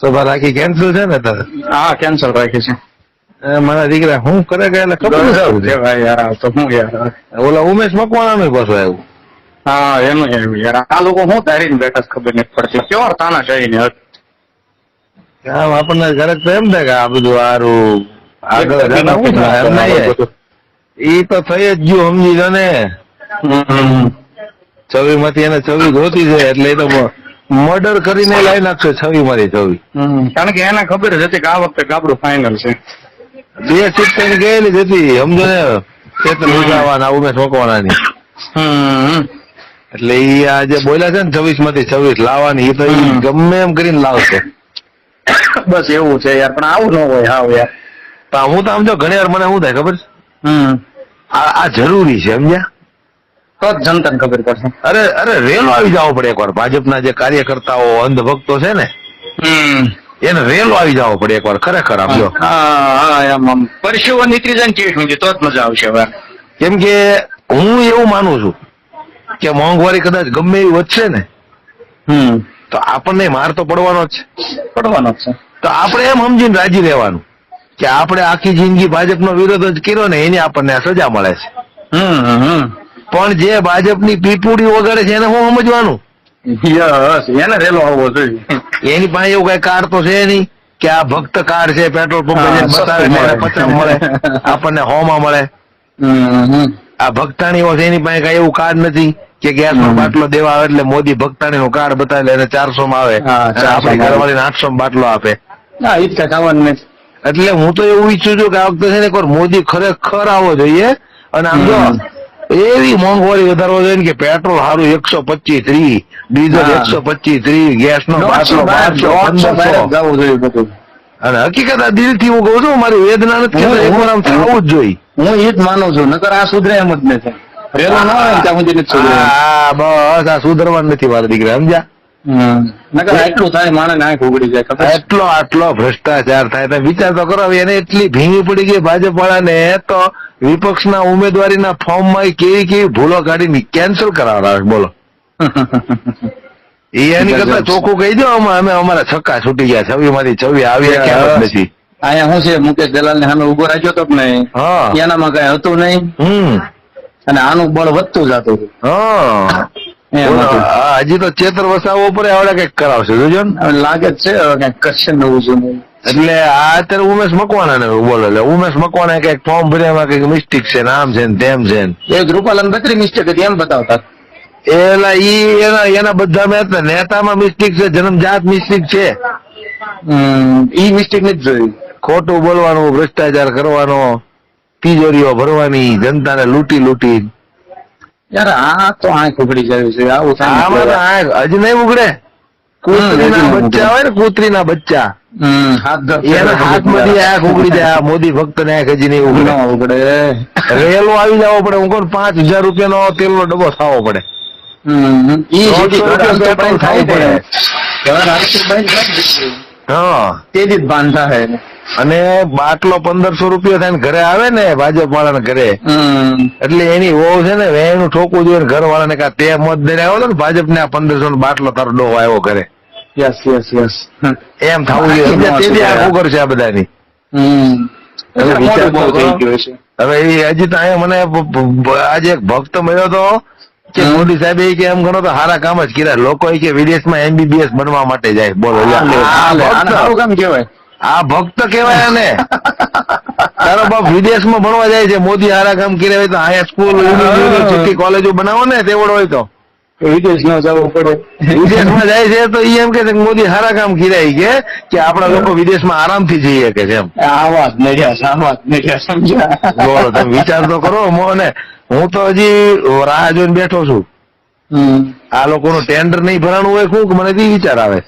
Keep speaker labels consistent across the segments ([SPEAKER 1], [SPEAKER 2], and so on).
[SPEAKER 1] સભા રાખી કેન્સલ છે ને તારે
[SPEAKER 2] હા કેન્સલ રાખી છે.
[SPEAKER 1] મારા દીકરા હું કરે કે ખબર
[SPEAKER 2] છે ભાઈ યાર તો હું યાર.
[SPEAKER 1] ઓલા ઉમેશ મકવાણાનું પાછું આવ્યું.
[SPEAKER 2] હા એનું એનું યાર. આ લોકો હું તારી બેઠા ખબર નથી પડતી. કેવા તાના જઈને
[SPEAKER 1] આમ આપણને ઘરે તો એમ થાય કે આ બધું સારું આગળ. ઈ તો થઈ જ ગયું સમજી લો ને. છવી માંથી એને છવી ગોતી છે એટલે એ તો મર્ડર કરીને લાવી નાખશે છવી મારી છવી.
[SPEAKER 2] કારણ કે એને ખબર જ હતી કે આ વખતે કાબડું ફાઇનલ છે.
[SPEAKER 1] બે સીટ થઈને ગયેલી જ હતી સમજો ને? ચેતન ઉગાવાના ઉમેશ મકવાણાની. એટલે ઈ આ જે બોલ્યા છે ને છવ્વીસમાંથી છવ્વીસ લાવવાની એ તો ગમે એમ કરીને લાવશે.
[SPEAKER 2] બસ એવું છે યાર પણ આવું ન હોય હાવ યાર.
[SPEAKER 1] પણ હું તો સમજો ઘણી વાર મને શું થાય ખબર છે? આ જરૂરી છે સમજ્યા?
[SPEAKER 2] તો જ જનતાને ખબર પડશે.
[SPEAKER 1] અરે અરે રેલો આવી જવો પડે એકવાર. ભાજપના જે કાર્યકર્તાઓ અંધભક્તો છે ને એને રેલો આવી જવો પડે એકવાર. ખરેખર
[SPEAKER 2] આપજો પરસેવો નીકળી જાય ને ચેઠ તો જ મજા આવશે હવે.
[SPEAKER 1] કેમ કે હું એવું માનું છું કે મોંઘવારી કદાચ ગમે એવી વધશે ને
[SPEAKER 2] હમ.
[SPEAKER 1] તો આપણને માર તો પડવાનો જ છે.
[SPEAKER 2] પડવાનો જ છે.
[SPEAKER 1] તો આપણે એમ સમજીને રાજી રહેવાનું કે આપણે આખી જિંદગી ભાજપનો વિરોધ જ કર્યો ને એની આપણને સજા મળે છે.
[SPEAKER 2] હમ હમ.
[SPEAKER 1] પણ જે ભાજપની પીપુડી વગાડે છે એને હું સમજવાનું?
[SPEAKER 2] યસ એને રેલો આવવો જોઈએ.
[SPEAKER 1] એની પાસે એવું કઈ કાર તો છે નહીં કે આ ભક્ત કાર છે પેટ્રોલ પંપ બતાવે
[SPEAKER 2] મળે.
[SPEAKER 1] આપણને હોમાં મળે. આ ભક્તાણીઓ છે એની પાસે કઈ એવું કાર્ડ નથી કે ગેસ નો બાટલો દેવા આવે એટલે મોદી ભક્તાણી નો કાર્ડ બતાવે એને ચારસો માં આવે
[SPEAKER 2] આપણે
[SPEAKER 1] ઘરવાળી
[SPEAKER 2] 400
[SPEAKER 1] આપણી
[SPEAKER 2] માં
[SPEAKER 1] આઠસો બાટલો આપે. એટલે હું તો એવું ઈચ્છું છું કે આ વખતે છે ને મોદી ખરેખર આવવો જોઈએ. અને આમ જો. એવી મોંઘવારી વધારવો જોઈએ કે પેટ્રોલ સારું એકસો પચીસ ત્રી ડીઝલ એકસો પચીસ ત્રી ગેસ નો બારસો પંદરસો. અને હકીકત આ દિલથી હું કઉ છું મારી વેદના નથી
[SPEAKER 2] હું-
[SPEAKER 1] એકવાર આમ થવું જ જોઈએ.
[SPEAKER 2] હું એ જ માનું છું નકર આ સુધરે એમ જ નથી. રેલો ના હોય ત્યાં સુધી નથી સુધરે એમ.
[SPEAKER 1] બસ આ સુધરવાનું નથી મારા દીકરા સમજ્યા?
[SPEAKER 2] આટલું થાય માણસ આંખ ઉગડી જાય
[SPEAKER 1] એટલો આટલો ભ્રષ્ટાચાર થાય. વિચાર તો કરો એને એટલી ભીંગી પડી ગઈ ભાજપ વાળાને તો વિપક્ષના ઉમેદવારીના ફોર્મમાં કેવી કેવી ભૂલો કાઢીને કેન્સલ કરાવડાવે બોલો. એની કરતા ચોખ્ખું કહી દો અમે અમે અમારા છક્કા છૂટી ગયા છવી માંથી છવી આવી કેમ નથી
[SPEAKER 2] અહીંયા શું છે મુકેશ દલાલ ને સામે ઊભો રાખ્યો તો નહીં? એનામાં કઈ હતું નહીં? અને આનું બળ વધતું જતું. હતું
[SPEAKER 1] હા. હજી તો ચેતર વસાવો ઉપર આવડે કંઈક કરાવશે જોજો ને?
[SPEAKER 2] લાગે જ છે કંઈક કરશે નવું જૂનું.
[SPEAKER 1] એટલે આ અત્યારે ઉમેશ મકવાણા ને બોલો એટલે ઉમેશ મકવાણા કંઈક ફોર્મ ભર્યામાં કંઈક મિસ્ટેક છે ને આમ છે ને તેમ છે ને.
[SPEAKER 2] એ રૂપાલન બત્રી મિસ્ટેક હતી એમ બતાવતા.
[SPEAKER 1] એલા ઈ એના એના બધા મેં હતા. નેતામાં મિસ્ટેક છે જન્મજાત મિસ્ટેક છે.
[SPEAKER 2] ઈ મિસ્ટેક નથી જોયું.
[SPEAKER 1] ખોટું બોલવાનું ભ્રષ્ટાચાર કરવાનો તિજોરીઓ ભરવાની જનતાને લૂંટી લૂંટી
[SPEAKER 2] યાર આ તો આંખ ઉઘડી જાય છે આવું થાય
[SPEAKER 1] આંખ હજી નહીં ઉગડે કૂતરીના બચ્ચા હોય ને કૂતરીના બચ્ચા. હાથમાંથી આંખ ઉગડી જાય મોદી ભક્ત ને આંખ હજી નહીં ઉગડે
[SPEAKER 2] ન ઉઘડે.
[SPEAKER 1] રેલો આવી જવો પડે હું પાંચ હજાર રૂપિયા ડબ્બો રૂપિયા
[SPEAKER 2] ઘર
[SPEAKER 1] પેટ્રોલ
[SPEAKER 2] થાય
[SPEAKER 1] ખાવું પડે.
[SPEAKER 2] ને.
[SPEAKER 1] હા.
[SPEAKER 2] તેદી જ બાંધતા હે.
[SPEAKER 1] અને બાટલો પંદરસો રૂપિયા થાય ઘરે આવે ને ભાજપ વાળાને ઘરે એટલે એની વહુ છે ને વેણું ઠોકવું જોઈએ ઘર વાળાને કા તે મત દઈને આવ્યો ને ભાજપ ને આ પંદરસો નો બાટલો તારો ડો આવ્યો ઘરે.
[SPEAKER 2] યસ યસ યસ
[SPEAKER 1] એમ થવું જોઈએ? તેથી આ ઉગર છે આ બધાની. હવે એ હજી તો અહીંયા મને આજે એક ભક્ત મળ્યો હતો. કે મોદી સાહેબ એ કે એમ ગણો તો સારા કામ જ કર્યા. લોકો એ કે વિદેશમાં એમબીબીએસ બનવા માટે જાય. બોલો
[SPEAKER 2] સારું કામ કહેવાય.
[SPEAKER 1] આ ભક્ત કેવાય આને તારો બાપ વિદેશમાં ભણવા જાય છે મોદી હારા કામ કરે હોય તો હાઈ સ્કૂલ યુનિવર્સિટી કોલેજો બનાવો ને તેવડ હોય તો.
[SPEAKER 2] વિદેશ ન જવું પડે.
[SPEAKER 1] વિદેશમાં જાય છે તો એમ કે મોદી હારા કામ કર્યા કે કે આપણા લોકો વિદેશમાં આરામથી જઈએ કે છે એમ.
[SPEAKER 2] આ વાત નડ્યા આ વાત નડ્યા સમજ્યા.
[SPEAKER 1] બોલો તમે વિચાર તો કરો. મોને હું તો હજી રાહ જોઈને બેઠો છું.
[SPEAKER 2] આ
[SPEAKER 1] આ લોકોનું ટેન્ડર નહીં ભરાણું હોય શું મને તો વિચાર આવે.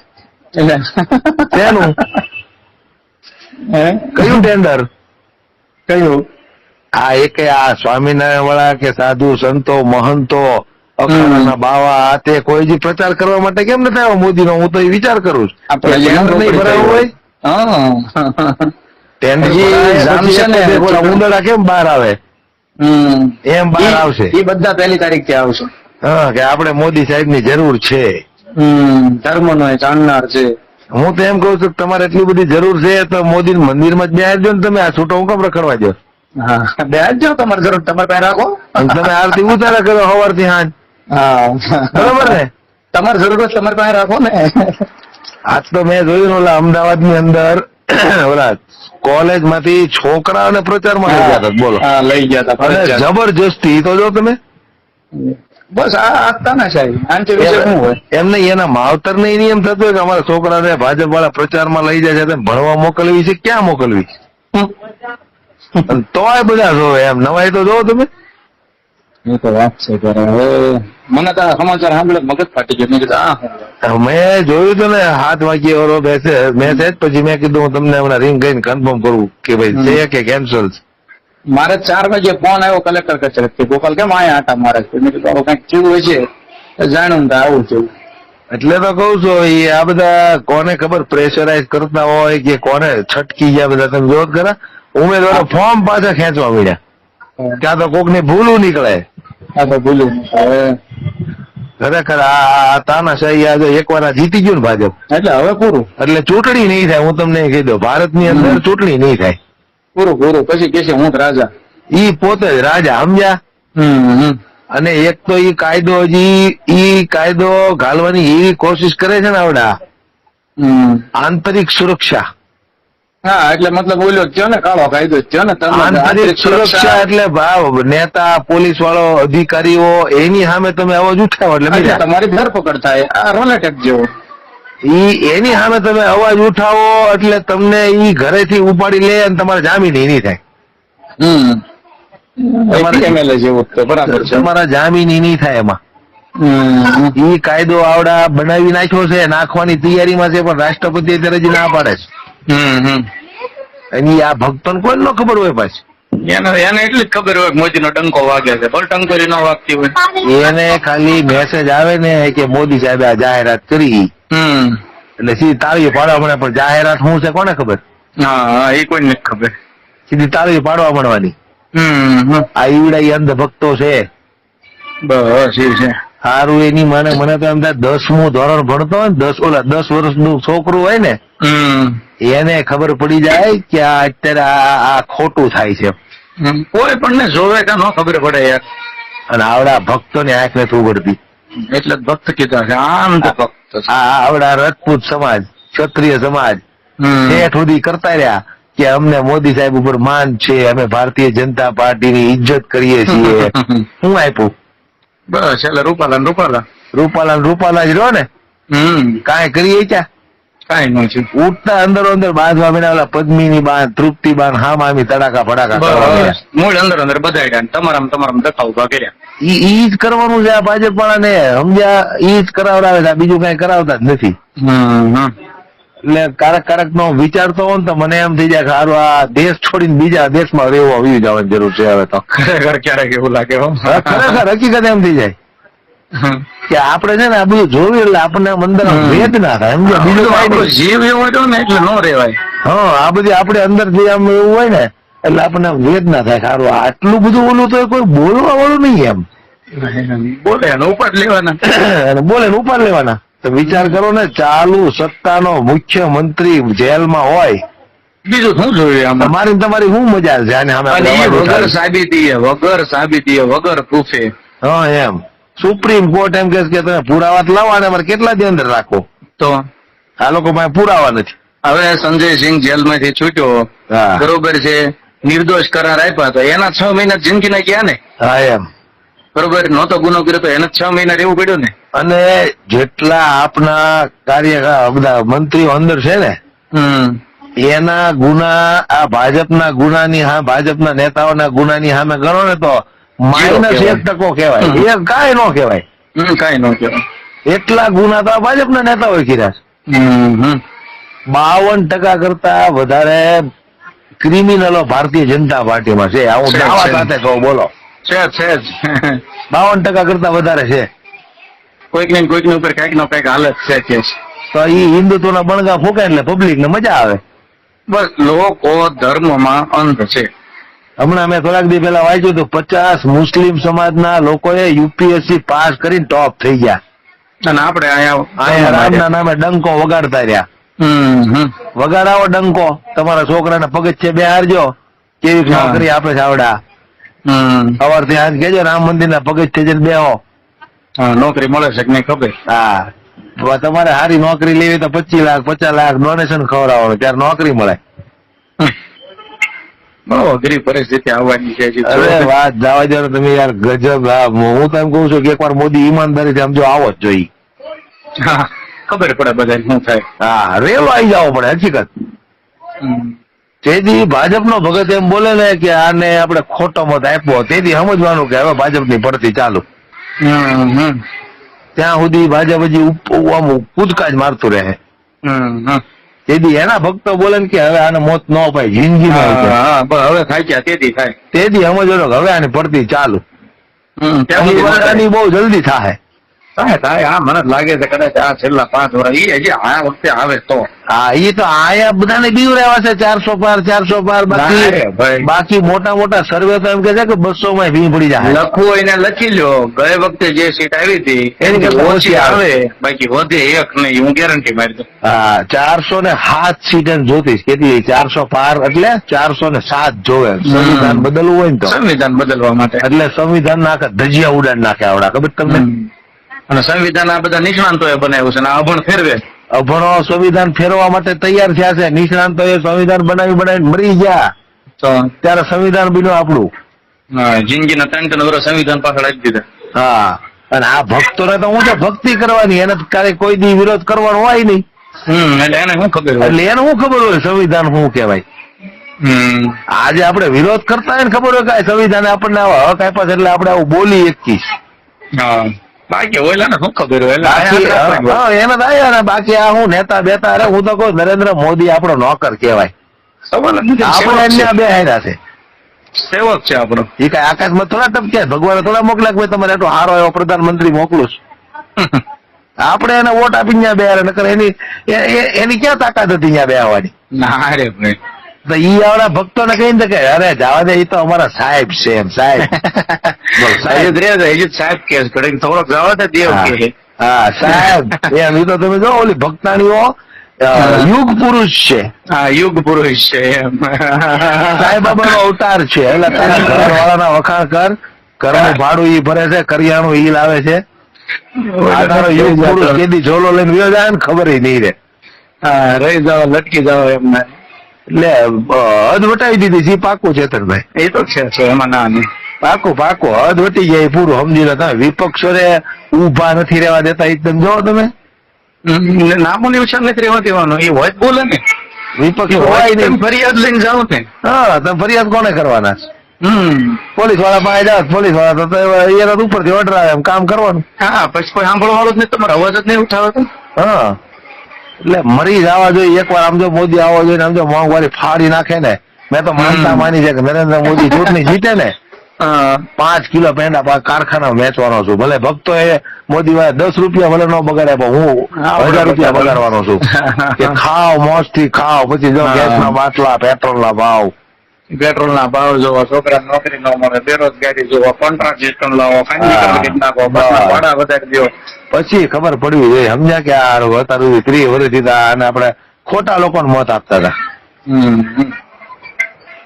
[SPEAKER 2] એટલે હે?
[SPEAKER 1] કયું ટેન્ડર?
[SPEAKER 2] કયું?
[SPEAKER 1] આ એક આ સ્વામિનારાયણ વાળા કે સાધુ સંતો મહંતો અખાડાના બાવા આ તે કોઈ જે પ્રચાર કરવા માટે કેમ નથી આવ્યો? મોદી નો હું તો એ વિચાર કરું નહીં ભરાયું હોય? ટેન્ડર કેમ બહાર આવે? એમ બહાર આવશે.
[SPEAKER 2] એ બધા પહેલી તારીખથી આવશે.
[SPEAKER 1] હા કે આપણે મોદી સાહેબની જરૂર છે.
[SPEAKER 2] ધર્મ નો જાણનાર છે.
[SPEAKER 1] હું તો એમ કઉ છું તમારે એટલી બધી જરૂર છે તો મોદી મંદિરમાં જ બેહાર દો ને તમે આ છૂટો હું કેમ રખડવા દો
[SPEAKER 2] હા બે જ જાઓ તમારે જરૂર તમારે પાસે રાખો.
[SPEAKER 1] તમે આરતી ઉતારા કરો સવારથી હાંજ. બરોબર ને?
[SPEAKER 2] તમારે જરૂર તમારે પાસે રાખો ને.
[SPEAKER 1] આજ તો મેં જોયું ઓલા અમદાવાદની અંદર ઓલા કોલેજમાંથી છોકરાઓને પ્રચારમાં લઈ ગયા હતા. બોલો.
[SPEAKER 2] હા લઈ ગયા હતા
[SPEAKER 1] જબરજસ્તી તો જો તમે.
[SPEAKER 2] બસ આ આપતા ના સાહેબ. આંચે વિશે શું હોય?
[SPEAKER 1] એમ નહીં એના માવતર ને એની એમ થતું કે અમારા છોકરાને ભાજપ વાળા પ્રચારમાં લઈ જાય છે ભણવા મોકલવી છે ક્યાં મોકલવી છે? તોય બધા જોવે એમ નવાઈ તો જોવો તમે.
[SPEAKER 2] એ તો વાત છે હવે મને તો સમાચાર સાંભળે મગજ ફાટી ગયો. મેં કીધું
[SPEAKER 1] મેં જોયું હતું ને હાથ વાગ્યે ઓલો મેસેજ મેસેજ પછી મેં કીધું હું તમને હમણાં રિંગ કરીને કન્ફર્મ કરું કે ભાઈ છે કે કેન્સલ
[SPEAKER 2] મારે ચાર વાગે ફોન આવ્યો કલેક્ટર કચેરી ગોપાલ કેમ આયા આટા મારે? મેં કીધું કંઈક થયું હોય છે જાણ્યું ને તો આવું થયું.
[SPEAKER 1] એટલે તો કઉ છું એ આ બધા કોને ખબર પ્રેશરાઇઝ કરતા હોય કે કોને છટકી ગયા બધા? તમે જોત ખરા ઉમેદવારો ફોર્મ પાછા ખેંચવા મળ્યા ત્યાં તો કોકની ભૂલું નીકળે.
[SPEAKER 2] આ તો ભૂલું
[SPEAKER 1] ખરેખર આ તાનાશાહી આજે એકવાર જીતી ગયું ને ભાજપ.
[SPEAKER 2] એટલે હવે પૂરું.
[SPEAKER 1] એટલે ચૂંટણી નહીં થાય હું તમને કહી દઉં. ભારતની અંદર ચૂંટણી નહીં થાય.
[SPEAKER 2] પૂરું પૂરું પછી કે છે હું રાજા.
[SPEAKER 1] ઈ પોતે જ રાજા સમજ્યા. અને એક તો ઈ કાયદો હજી ઈ કાયદો ઘાલવાની એવી કોશિશ કરે છે ને આવડા. આંતરિક સુરક્ષા.
[SPEAKER 2] હા એટલે મતલબ બોલ્યો થયો ને કાળો કાયદો થયો ને
[SPEAKER 1] આંતરિક સુરક્ષા એટલે ભાવ નેતા પોલીસ વાળો અધિકારીઓ એની સામે તમે અવાજ ઉઠાવો એટલે
[SPEAKER 2] એટલે તમારી ધરપકડ થાય આ રોલેટેક જેવો.
[SPEAKER 1] ઈ એની સામે તમે અવાજ ઉઠાવો એટલે તમને ઈ ઘરેથી ઉપાડી લે અને તમારે જામીન એની થાય. તમારે- જામીન એની થાય એમાં. ઈ કાયદો આવડા બનાવી નાખ્યો છે નાખવાની તૈયારીમાં છે પણ રાષ્ટ્રપતિ અત્યારે જ ના પાડે છે. અને આ ભક્તોને કોઈ ન ખબર હોય પાછી.
[SPEAKER 2] એને એને એટલી જ ખબર હોય મોદી નો વાગે છે પણ ટંકોરી ન વાગતી હોય.
[SPEAKER 1] એને ખાલી મેસેજ આવે ને કે મોદી સાહેબે આ જાહેરાત કરી. એટલે સીધી તાળી પાડવા મળે પણ જાહેરાત શું છે કોને ખબર?
[SPEAKER 2] હા એ કોઈ નથી ખબર.
[SPEAKER 1] સીધી તાળી પાડવા મળવાની. આ ઈવડા અંધ ભક્તો છે.
[SPEAKER 2] બસ એ છે.
[SPEAKER 1] સારું એની મને મને તો એમ થાય દસમું ધોરણ ભણતો હોય ને દસ ઓલા દસ વર્ષનું છોકરું હોય ને એને ખબર પડી જાય કે આ અત્યારે આ ખોટું થાય છે.
[SPEAKER 2] કોઈ પણ ને જોવે કે ન ખબર પડે યાર.
[SPEAKER 1] અને આવડા ભક્તો ની આંખ નથી ઉગડતી.
[SPEAKER 2] એટલે ભક્ત કીધા છે આમ ભક્ત.
[SPEAKER 1] આવડા રાજપૂત સમાજ ક્ષત્રિય સમાજ શેઠ સુધી કરતા રહ્યા કે અમને મોદી સાહેબ ઉપર માન છે અમે ભારતીય જનતા પાર્ટીની ઇજ્જત કરીએ છીએ. શું આપ્યું?
[SPEAKER 2] બસ એટલે રૂપાલા રૂપાલા.
[SPEAKER 1] રૂપાલા રૂપાલા જ રહો ને? કાંઈ કરીએ ક્યાં?
[SPEAKER 2] કાઈ નું છે
[SPEAKER 1] ઉઠતા અંદર અંદર બાંધવા મીના ઓલા પદ્મીની બાંધ તૃપ્તિ બાંધ હા મામી તડાકા ફડાકા
[SPEAKER 2] મૂળ અંદર અંદર બધા તમારા તમારા દખા ઊભા કર્યા.
[SPEAKER 1] ઈ ઈ જ કરવાનું છે આ ભાજપ વાળાને સમજ્યા? ઈ જ કરાવડાવે છે. આ બીજું કઈ કરાવતા જ નથી. એટલે કારક કારક નો વિચારતો ને તો મને એમ થઈ જાય કે હારું આ દેશ છોડીને બીજા દેશમાં રહેવું આવી જવાની જરૂર છે હવે તો.
[SPEAKER 2] ખરેખર ક્યારેક એવું લાગે
[SPEAKER 1] ખરેખર હકીકત એમ થઈ જાય. કે આપણે છે ને આ બધું જોયું એટલે આપણને અંદર આમ ના થાય. સમજો બીજું
[SPEAKER 2] આપણો જીવ એવો રહ્યો ને એટલે નો રેવાય
[SPEAKER 1] હા આ બધી આપણે અંદર જે આમ એવું હોય ને એટલે આપણને આમ વેદ ના થાય. સારું આટલું બધું ઓલું તો કોઈ બોલવા વાળું નહીં એમ.
[SPEAKER 2] બોલે ઉપાડ લેવાના.
[SPEAKER 1] બોલે ઉપાડ લેવાના. તો વિચાર કરો ને ચાલુ સત્તાનો મુખ્યમંત્રી જેલમાં હોય.
[SPEAKER 2] બીજું શું જોયું મારી
[SPEAKER 1] તમારી તમારી શું મજા છે?
[SPEAKER 2] વગર સાબિતી વગર સાબિતીએ વગર પ્રૂફે.
[SPEAKER 1] હા એમ. સુપ્રીમ કોર્ટ એમ કે તમે પુરાવા લાવો અને અમારે કેટલા દી અંદર રાખો?
[SPEAKER 2] તો?
[SPEAKER 1] આ લોકો પાસે પુરાવા નથી.
[SPEAKER 2] હવે સંજય સિંહ જેલમાંથી છૂટ્યો. બરોબર છે. નિર્દોષ કરાર આપ્યા તો એના છ મહિના જિંદગીના ગયા ને?
[SPEAKER 1] હા એમ.
[SPEAKER 2] બરોબર. નહોતો ગુનો કર્યો તો એને છ મહિના રહેવું પડ્યું ને?
[SPEAKER 1] અને જેટલા આપના કાર્ય બધા મંત્રીઓ અંદર છે ને એના ગુના આ ભાજપના ગુનાની હા ભાજપના નેતાઓના ગુનાની સામે ગણો ને તો માઇનસ એક ટકો કહેવાય. એ કાંઈ ન કહેવાય.
[SPEAKER 2] કાંઈ ન કહેવાય.
[SPEAKER 1] એટલા ગુના તો ભાજપના નેતાઓએ કર્યા બાવન ટકા કરતા વધારે ક્રિમિનલો ભારતીય જનતા પાર્ટીમાં છે. હું દાવા સાથે કહું બોલો.
[SPEAKER 2] છે છે જ
[SPEAKER 1] બાવન ટકા કરતા વધારે છે.
[SPEAKER 2] કોઈક ને કોઈકની ઉપર કંઈક નો કંઈક હાલત છે કે.
[SPEAKER 1] તો ઈ હિન્દુત્વના બણગા ફૂંકે એટલે પબ્લિક ને મજા આવે.
[SPEAKER 2] બસ લોકો ધર્મમાં અંધ છે.
[SPEAKER 1] હમણાં મેં થોડાક દી પેલા વાંચ્યું હતું પચાસ મુસ્લિમ સમાજના લોકોએ યુપીએસસી પાસ કરીને ટોપ થઈ ગયા.
[SPEAKER 2] અને આપણે અહીંયા
[SPEAKER 1] રામના નામે ડંકો વગાડતા રહ્યા. વગાડાવો ડંકો. તમારા છોકરાને પગથિયે બેહારજો કેવી
[SPEAKER 2] હા.
[SPEAKER 1] નોકરી આપે છે આવડા
[SPEAKER 2] સવાર
[SPEAKER 1] સવારથી આજ કેજો રામ મંદિર ના પગથિયે જઈને બેહો.
[SPEAKER 2] નોકરી મળે છે કે નહીં ખબર?
[SPEAKER 1] હા. તમારે સારી નોકરી લેવી તો પચીસ લાખ પચાસ લાખ ડોનેશન ખવડાવવાનું ત્યારે નોકરી મળે.
[SPEAKER 2] અઘરી પરિસ્થિતિ આવવાની છે
[SPEAKER 1] અરે વાત જવા દો તમે યાર ગજબ હું તો એમ કઉ છું કે એકવાર મોદી ઈમાનદારી આવો જ જોઈએ
[SPEAKER 2] ખબર પડે બધા શું થાય.
[SPEAKER 1] હા રેલો આવી જવો પડે હકીકત. તેથી ભાજપનો ભગત એમ બોલે ને કે આને આપણે ખોટો મત આપ્યો. તેથી સમજવાનું કે હવે ભાજપની પડતી ચાલુ. ત્યાં સુધી ભાજપ હજી કૂદકા જ મારતું રહે. તેથી એના ભક્તો બોલે કે હવે આને મોત ન અપાય જિંદગી
[SPEAKER 2] હવે થાય છે તેથી થાય.
[SPEAKER 1] તેથી સમજો હવે આની પડતી ચાલુ. બહુ જલ્દી થાય.
[SPEAKER 2] થાય થાય હા મને લાગે છે કદાચ આ છેલ્લા પાંચ વર્ષ ઈ હજી આ વખતે આવે તો.
[SPEAKER 1] હા એ તો આયા બધાને બીવરાવા છે ચારસો પાર ચારસો પાર બાકી બાકી મોટા મોટા સર્વે તો એમ કે છે કે બસો માં ભી પડી જાય.
[SPEAKER 2] લખવું હોય ને લખી લ્યો. ગયે વખતે જે સીટ આવી હતી
[SPEAKER 1] એની
[SPEAKER 2] એની ઓછી
[SPEAKER 1] આવે.
[SPEAKER 2] બાકી વધે એક નહીં હું ગેરંટી મારી દઉં.
[SPEAKER 1] હા ચારસો ને સાત સીટ જોતીશ કેટલી ચારસો પાર એટલે ચારસો ને સાત જોવે. સંવિધાન બદલવું હોય ને તો.
[SPEAKER 2] સંવિધાન બદલવા માટે.
[SPEAKER 1] એટલે સંવિધાન નાખે ધજિયા ઉડાડ નાખે આવડા. ખબર તમને.
[SPEAKER 2] અને સંવિધાન આ બધા નિષ્ણાંતોએ બનાવ્યું છે અને અભણ ફેરવે.
[SPEAKER 1] અભણો સંવિધાન ફેરવા માટે તૈયાર થયા છે. નિષ્ણાંતો એ સંવિધાન બનાવી બનાવી મરી ગયા.
[SPEAKER 2] તો
[SPEAKER 1] ત્યારે સંવિધાન બન્યું આપણું.
[SPEAKER 2] જિંદગીના ત્રણ ત્રણ વર્ષ સંવિધાન પાછળ આપી દીધા.
[SPEAKER 1] હા અને આ ભક્તોને તો હું છે ભક્તિ કરવાની એને તો કોઈ દી વિરોધ કરવાનો હોય નહીં.
[SPEAKER 2] હમ એટલે એને શું ખબર હોય?
[SPEAKER 1] એટલે એને શું ખબર હોય? સંવિધાન શું કહેવાય? આજે આપણે વિરોધ કરતા હોય ને ખબર હોય કે સંવિધાને આપણને આવા હક આપ્યા છે એટલે આપણે આવું બોલી એકથી
[SPEAKER 2] હા. બાકી ઓલા ને શું ખબર હોય?
[SPEAKER 1] એને થાય અને બાકી આ હું નેતા બેતા અરે હું તો કહું નરેન્દ્ર મોદી આપણો નોકર કહેવાય. આપણે એમને બે હાર્યા છે.
[SPEAKER 2] સેવક છે આપણો.
[SPEAKER 1] એ કઈ આકાશમાં થોડા ટપકે ભગવાને થોડા મોકલા કે ભાઈ તમારે એટલો સારો એવો પ્રધાનમંત્રી મોકલું છું. આપણે એને વોટ આપી ત્યાં બે નકર એની એની ક્યાં તાકાત હતી ત્યાં બે આવવાની?
[SPEAKER 2] ના રે ભાઈ.
[SPEAKER 1] તો ઈ આવડા ભક્તોને કહીને તો કે અરે જવા દે ઈ તો અમારા સાહેબ છે એમ સાહેબ.
[SPEAKER 2] હજી હજી સાહેબ કે થોડોક જવા દે દેવ કે
[SPEAKER 1] હા સાહેબ. એમ ઈ તો તમે જો ઓલી ભક્તાણીઓ યુગ પુરુષ છે.
[SPEAKER 2] હા યુગ પુરુષ છે એમ.
[SPEAKER 1] સાહેબ બાબાનો અવતાર છે. એટલે તારા ઘરવાળાના વખાણ કર. ઘરનું ભાડું ઈ ભરે છે કરિયાણું ઈ લાવે છે. આ તારો યુગ પુરુષ કેદી ઝોલો લઈને વ્યો જાય ને ખબર નહીં રે
[SPEAKER 2] હા રહી જાઓ લટકી જાઓ એમને
[SPEAKER 1] એટલે હદ વટાવી દીધી છે પાકું ચેતનભાઈ
[SPEAKER 2] એ તો છે એમાં ના
[SPEAKER 1] પાકું પાકું હદ વટી જાય પૂરું સમજી લો તમે. વિપક્ષોને ઊભા નથી રહેવા દેતા એકદમ જો તમે
[SPEAKER 2] હમ, નામો નિશાન નથી રહેવા દેવાનો. એ હોય બોલે ને.
[SPEAKER 1] વિપક્ષ હોય નહીં.
[SPEAKER 2] ફરિયાદ લઈને જાઓ ને.
[SPEAKER 1] હા તમે ફરિયાદ કોને કરવાના પોલીસવાળા પાસે જાવ પોલીસવાળા તો એના ઉપરથી ઓર્ડર આવે કામ કરવાનું.
[SPEAKER 2] હા પછી કોઈ સાંભળવા વાળું જ નહીં તમારો અવાજ જ નહીં ઉઠાવે
[SPEAKER 1] હા. એટલે મરી જવા જોઈએ એકવાર આમ જો મોદી આવો જોઈએ આમ જો મોંઘવારી ફાડી નાખે ને મેં તો માનતા માની છે કે નરેન્દ્ર મોદી ચૂંટણી જીતે ને પાંચ કિલો પેંડા કારખાના વેચવાનો છું. ભલે ભક્તો એ મોદી વાળા દસ રૂપિયા ભલે ન બગાડે પણ હું હજાર રૂપિયા. બગાડવાનો છું. કે ખાવ મોજથી ખાવ પછી જો. ગેસ ના બાટલા પેટ્રોલ ના ભાવ
[SPEAKER 2] પેટ્રોલ ના ભાવ જોવા છોકરા નોકરી ન મળે બેરોજગારી જોવા કોન્ટ્રાક્ટ સિસ્ટમ લાવો
[SPEAKER 1] હા.
[SPEAKER 2] નાખો ભાડા વધારી દો.
[SPEAKER 1] પછી ખબર પડવી જોઈએ સમજ્યા કે આ અત્યાર સુધી ત્રીસ વર્ષથી તો અને આપણે ખોટા લોકોને મોત આપતા હતા.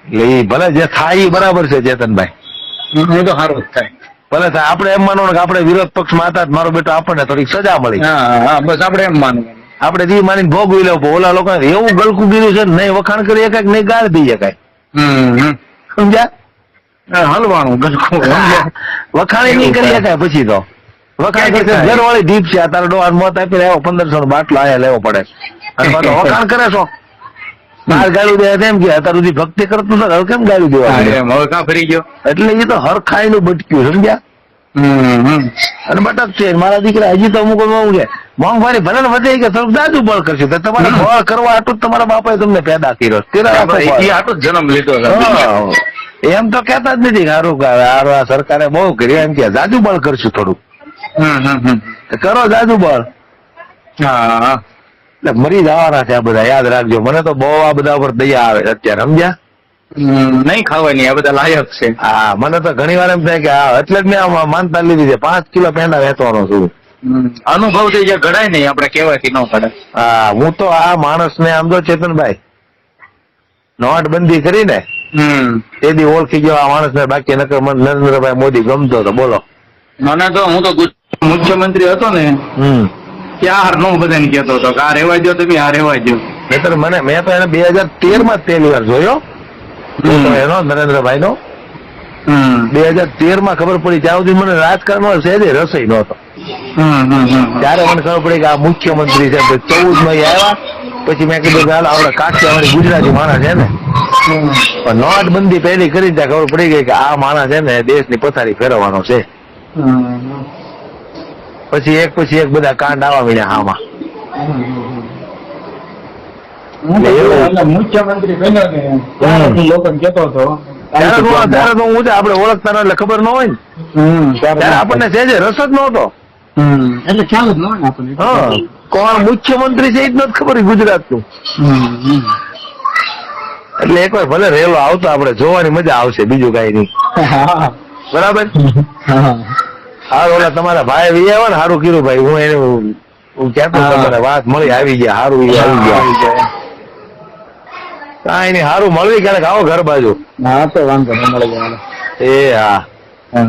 [SPEAKER 1] એટલે એ ભલે જે થાય એ બરાબર છે ચેતનભાઈ.
[SPEAKER 2] એ તો સારું જ થાય.
[SPEAKER 1] ભલે થાય આપણે એમ માનવું કે આપણે વિરોધ પક્ષમાં હતા મારો બેટો આપણને થોડીક સજા મળી.
[SPEAKER 2] બસ આપણે એમ માનવું
[SPEAKER 1] આપણે જે માની ભોગવી લેવું ઓલા લોકો એવું ગલકું ગીર્યું છે નહીં વખાણ કરી શકાય નહીં ગાળ દઈ શકાય. સમજ્યા?
[SPEAKER 2] હા, હલવાનું ગલકું
[SPEAKER 1] વખાણી નહીં કરી શકાય પછી તો. વખાણ કરશે
[SPEAKER 2] થાય?
[SPEAKER 1] ઘરવાળી દીપ છે તારો ડોહાને મોત આપી આવ્યો પંદરસો નો બાટલો આયા લેવો પડે. અને પાછો વખાણ કરે છો. બાર ગાળું દે તેમ કે અત્યાર સુધી ભક્તિ કરતું હવે કેમ ગાળું દેવા
[SPEAKER 2] હવે કાં ફરી ગયો?
[SPEAKER 1] એટલે એ તો હરખાઈ નું બટક્યું સમજ્યા. અને બટક છે મારા દીકરા હજી તો અમુક એવું છે મોંઘવારી ભલે ને વધે કે થોડુંક દાદુ બળ કરશે. તો તમારે બળ કરવા આટલું તમારા બાપાએ તમને પેદા કર્યો.
[SPEAKER 2] આટલો જન્મ લીધો
[SPEAKER 1] એમ તો કેતા જ નથી સારું હારું કે આ સરકારે બહુ કર્યું. એમ કે જાજુ બળ કરશું થોડું કરો જાજુ બળ.
[SPEAKER 2] હા.
[SPEAKER 1] મરી જવાના છે આ બધા. યાદ રાખજો. મને તો બહુ આ બધા પર દયા આવે અત્યારે સમજ્યા?
[SPEAKER 2] નહીં ખાવાની આ બધા લાયક છે.
[SPEAKER 1] હા મને તો ઘણી વાર એમ થાય કે એટલે જ મેં માનતા લીધી છે. પાંચ કિલો પેંડા વેચવાનો છું.
[SPEAKER 2] અનુભવ થઈ જાય ઘડાય નહીં આપણે કહેવાયથી ન ઘડાય.
[SPEAKER 1] હા હું તો આ માણસને આમ તો ચેતનભાઈ નોટબંધી કરીને તે દી ઓળખી ગયો આ માણસને બાકી નકર મને નરેન્દ્રભાઈ મોદી ગમતો હતો. બોલો.
[SPEAKER 2] મને તો હું તો મુખ્યમંત્રી હતો ને ત્યાર નો બધાને કહેતો હતો કે આ રેવા દો તમે આ રેવા દો
[SPEAKER 1] નહીતર મને મેં તો એને બે હજાર તેરમાં પહેલી વાર જોયો. એનો નરેન્દ્રભાઈ નો બે હજાર તેરમાં ખબર પડી ત્યાં સુધી મને રાજકારણમાં સહેજે રસોઈ નહોતો. ત્યારે મને ખબર પડી કે આ મુખ્યમંત્રી છે ચૌદમાં આવ્યા. પછી મેં કીધું કે આપડે આપણે કાઠિયાવાડી ગુજરાતી માણસ છે ને. પણ નોટબંધી પહેલી કરી ત્યાં ખબર પડી ગઈ કે આ માણસ છે ને દેશની પથારી ફેરવવાનો છે. પછી એક પછી એક બધા કાંડ આવવા મળ્યા આમાં
[SPEAKER 2] મુખ્યમંત્રી બન્યો ને ત્યારે હું હતો.
[SPEAKER 1] ત્યારે તો હું છે ઓળખતા એટલે ખબર ન હોય ને. ત્યારે આપણને સહેજે રસ જ નહોતો
[SPEAKER 2] એટલે ખ્યાલ જ ન હોય આપણને.
[SPEAKER 1] કોણ મુખ્યમંત્રી છે એ જ નથી ખબર ગુજરાતનું. એટલે એક વાર ભલે રેલો આવતો આપણે જોવાની મજા આવશે બીજું કઈ નહીં. બરાબર?
[SPEAKER 2] હા.
[SPEAKER 1] હારું ઓલા તમારા ભાઈ વી આવ્યા ને સારું કીધું ભાઈ હું એને હું કહેતો
[SPEAKER 2] હા.
[SPEAKER 1] તમને વાત મળી આવી ગયા સારું આવી ગયા. કાંઈ નહીં સારું મળવી ક્યારેક. આવો ઘર બાજુ.
[SPEAKER 2] હા તો વાંધો નહીં મળી જાય
[SPEAKER 1] એ હા.
[SPEAKER 2] હા.